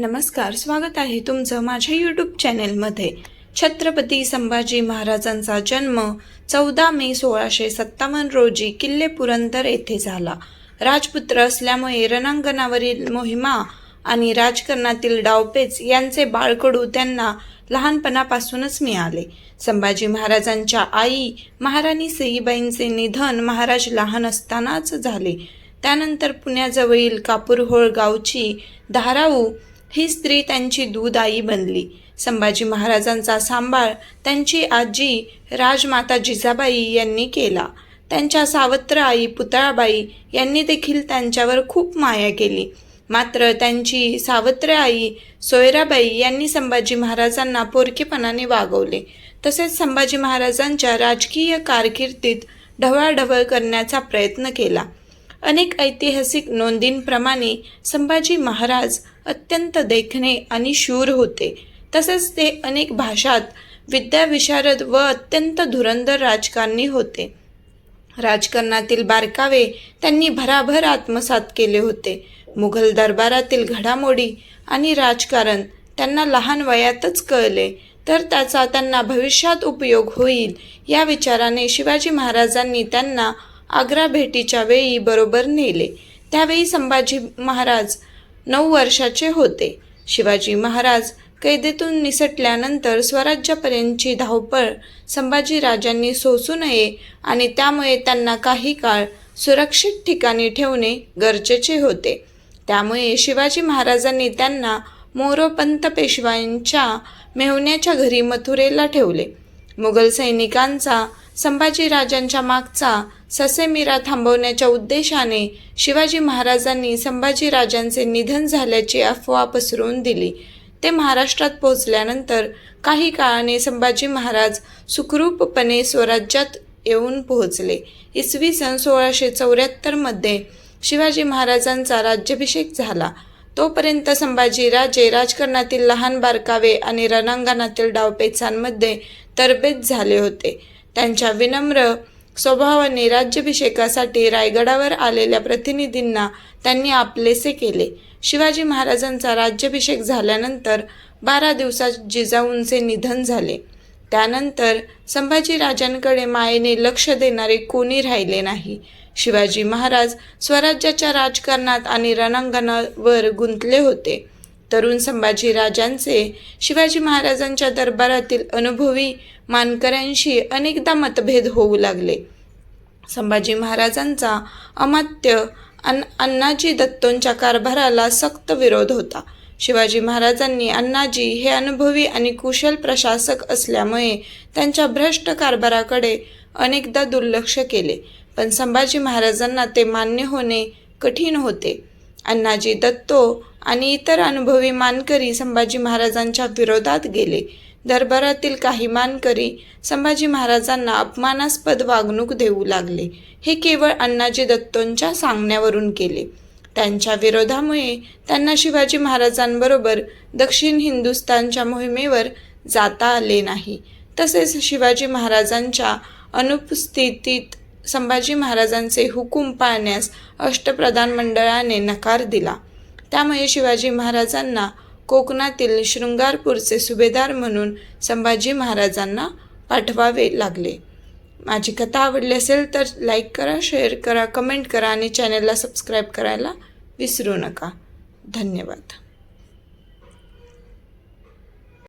नमस्कार स्वागत आहे तुमचं माझ्या यूट्यूब चॅनेलमध्ये छत्रपती संभाजी महाराजांचा जन्म चौदा मे सोळाशे सत्तावन्न रोजी किल्ले पुरंदर येथे झाला. राजपुत्र असल्यामुळे रणांगणावरील मोहिमा आणि राजकारणातील डावपेच यांचे बाळकडू त्यांना लहानपणापासूनच मिळाले. संभाजी महाराजांच्या आई महाराणी सईबाईंचे निधन महाराज लहान असतानाच झाले. त्यानंतर पुण्याजवळील कापूरहोळ गावची धाराऊ ही स्त्री त्यांची दूध आई बनली. संभाजी महाराजांचा सांभाळ त्यांची आजी राजमाता जिजाबाई यांनी केला. त्यांच्या सावत्र आई पुतळाबाई यांनी देखील त्यांच्यावर खूप माया केली. मात्र त्यांची सावत्र आई सोयराबाई यांनी संभाजी महाराजांना पोरकेपणाने वागवले. तसेच संभाजी महाराजांच्या राजकीय कारकिर्दीत ढवळाढवळ करण्याचा प्रयत्न केला. अनेक ऐतिहासिक नोंदींप्रमाणे संभाजी महाराज अत्यंत देखणे आणि शूर होते. तसेच ते अनेक भाषात विद्याविशारद व अत्यंत धुरंधर राजकारणी होते. राजकारणातील बारकावे त्यांनी भराभर आत्मसात केले होते. मुघल दरबारातील घडामोडी आणि राजकारण त्यांना लहान वयातच कळले तर त्याचा त्यांना भविष्यात उपयोग होईल या विचाराने शिवाजी महाराजांनी त्यांना आग्रा भेटीच्या वेळी बरोबर नेले. त्यावेळी संभाजी महाराज नऊ वर्षाचे होते. शिवाजी महाराज कैदेतून निसटल्यानंतर स्वराज्यापर्यंतची धावपळ संभाजी राजांनी सोसू नये आणि त्यामुळे त्यांना काही काळ सुरक्षित ठिकाणी ठेवणे गरजेचे होते. त्यामुळे शिवाजी महाराजांनी त्यांना मोरोपंत पेशव्यांच्या मेहुण्याच्या घरी मथुरेला ठेवले. मुघल सैनिकांचा संभाजीराजांच्या मागचा ससेमिरा थांबवण्याच्या उद्देशाने शिवाजी महाराजांनी संभाजीराजांचे निधन झाल्याची अफवा पसरवून दिली. ते महाराष्ट्रात पोहोचल्यानंतर काही काळाने संभाजी महाराज सुखरूपपणे स्वराज्यात येऊन पोहोचले. इसवी सन सोळाशे चौऱ्याहत्तरमध्ये शिवाजी महाराजांचा राज्याभिषेक झाला. तोपर्यंत संभाजीराजे राजकारणातील लहान बारकावे आणि रणांगणातील डावपेचांमध्ये तरबेज झाले होते. त्यांच्या विनम्र स्वभावाने राज्याभिषेकासाठी रायगडावर आलेल्या प्रतिनिधींना त्यांनी आपलेसे केले. शिवाजी महाराजांचा राज्याभिषेक झाल्यानंतर बारा दिवसात जिजाऊंचे निधन झाले. त्यानंतर संभाजीराजांकडे मायेने लक्ष देणारे कोणी राहिले नाही. शिवाजी महाराज स्वराज्याच्या राजकारणात आणि रणांगणावर गुंतले होते. तरुण संभाजी राजांचे शिवाजी महाराजांच्या दरबारातील अनुभवी मानकऱ्यांशी अनेकदा मतभेद होऊ लागले. संभाजी महाराजांचा अमात्य अन अण्णाजी दत्तोंच्या कारभाराला सक्त विरोध होता. शिवाजी महाराजांनी अण्णाजी हे अनुभवी आणि कुशल प्रशासक असल्यामुळे त्यांच्या भ्रष्ट कारभाराकडे अनेकदा दुर्लक्ष केले. पण संभाजी महाराजांना ते मान्य होणे कठीण होते. अण्णाजी दत्तो आणि इतर अनुभवी मानकरी संभाजी महाराजांच्या विरोधात गेले. दरबारातील काही मानकरी संभाजी महाराजांना अपमानास्पद वागणूक देऊ लागले. हे केवळ अण्णाजी दत्तोंच्या सांगण्यावरून केले. त्यांच्या विरोधामुळे त्यांना शिवाजी महाराजांबरोबर दक्षिण हिंदुस्थानच्या मोहिमेवर जाता आले नाही. तसेच शिवाजी महाराजांच्या अनुपस्थितीत संभाजी महाराजांचे हुकूम पाळण्यास अष्टप्रधान मंडळाने नकार दिला. त्यामुळे शिवाजी महाराजांना कोकणातील शृंगारपूरचे सुभेदार म्हणून संभाजी महाराजांना पाठवावे लागले. माझी कथा आवडली असेल तर लाईक करा शेअर करा कमेंट करा आणि चॅनलला सबस्क्राईब करायला विसरू नका. धन्यवाद.